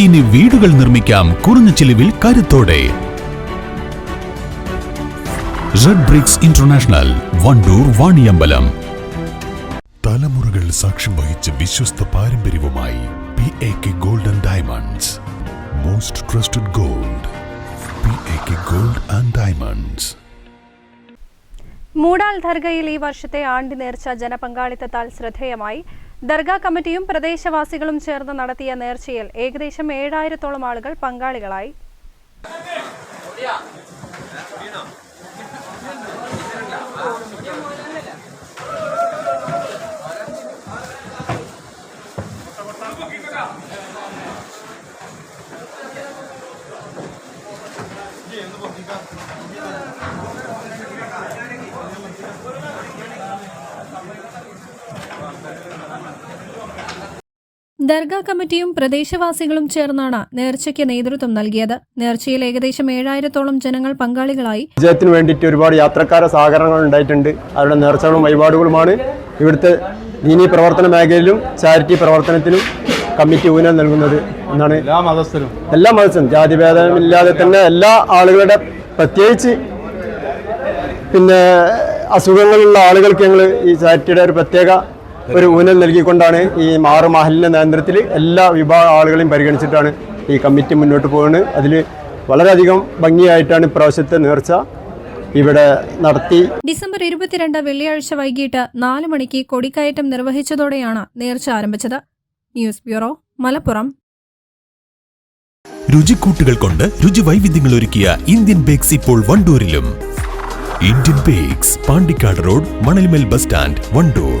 ഇനി വീടുകൾ നിർമ്മിക്കാം കുറഞ്ഞ ചിലവിൽ കരുത്തോടെ. Red bricks international Wandoor Vaniyambalam. തലമുറകൾ സാക്ഷ്യം വഹിച്ച വിശ്വസ്ത പാരമ്പര്യവുമായി P A K golden diamonds most trusted gold P A K gold and diamonds Moodal ധർഗയിൽ ഈ വർഷത്തെ ആണ്ടി നേർച്ച ജനപങ്കാളിത്തത്താൽ ശ്രദ്ധേയമായി. ദർഗാ കമ്മിറ്റിയും പ്രദേശവാസികളും ചേർന്ന് നടത്തിയ നേർച്ചയിൽ ഏകദേശം ഏഴായിരത്തോളം ആളുകൾ പങ്കാളികളായി. ദർഗാ കമ്മിറ്റിയും പ്രദേശവാസികളും ചേർന്നാണ് നേർച്ചയ്ക്ക് നേതൃത്വം നൽകിയത്. നേർച്ചയിൽ ഏകദേശം ഏഴായിരത്തോളം ജനങ്ങൾ പങ്കാളികളായി. വിജയത്തിന് വേണ്ടിയിട്ട് ഒരുപാട് യാത്രക്കാര സഹകരണങ്ങൾ ഉണ്ടായിട്ടുണ്ട്. അവരുടെ നേർച്ചകളും വഴിപാടുകളുമാണ് ഇവിടുത്തെ ദീനീ പ്രവർത്തന മേഖലയിലും ചാരിറ്റി പ്രവർത്തനത്തിലും കമ്മിറ്റി ഊന്നൽ നൽകുന്നത് എന്നാണ് എല്ലാ മതസ്ഥരും. എല്ലാ മതസ്ഥരും. ജാതിഭേദമില്ലാതെ തന്നെ എല്ലാ ആളുകളുടെ പ്രത്യേകിച്ച് പിന്നെ അസുഖങ്ങളുള്ള ആളുകൾക്ക് ഞങ്ങൾ ഈ ചാരിറ്റിയുടെ ഒരു പ്രത്യേക ഒരു ഊന്നൽ നൽകിക്കൊണ്ടാണ് ഈ മാറു മഹലിന്റെ നേതൃത്വത്തിൽ എല്ലാ വിഭാഗ ആളുകളെയും പരിഗണിച്ചിട്ടാണ് ഈ കമ്മിറ്റി മുന്നോട്ട് പോകുന്നത്. അതിൽ വളരെയധികം ഭംഗിയായിട്ടാണ് ഇപ്രാവശ്യത്തെ നേർച്ച ഇവിടെ നടത്തി. ഡിസംബർ ഇരുപത്തിരണ്ട് വെള്ളിയാഴ്ച വൈകിട്ട് നാല് മണിക്ക് കൊടിക്കയറ്റം നിർവഹിച്ചതോടെയാണ് നേർച്ച ആരംഭിച്ചത്. News bureau Malappuram. രുചിക്കൂട്ടുകൾ കൊണ്ട് രുചി വൈവിധ്യങ്ങൾ ഒരുക്കിയ ഇന്ത്യൻ ബേക്സ് ഇപ്പോൾ വണ്ടൂരിലും. Indian bakes Pandikkad road Manalmel bus stand Wandoor.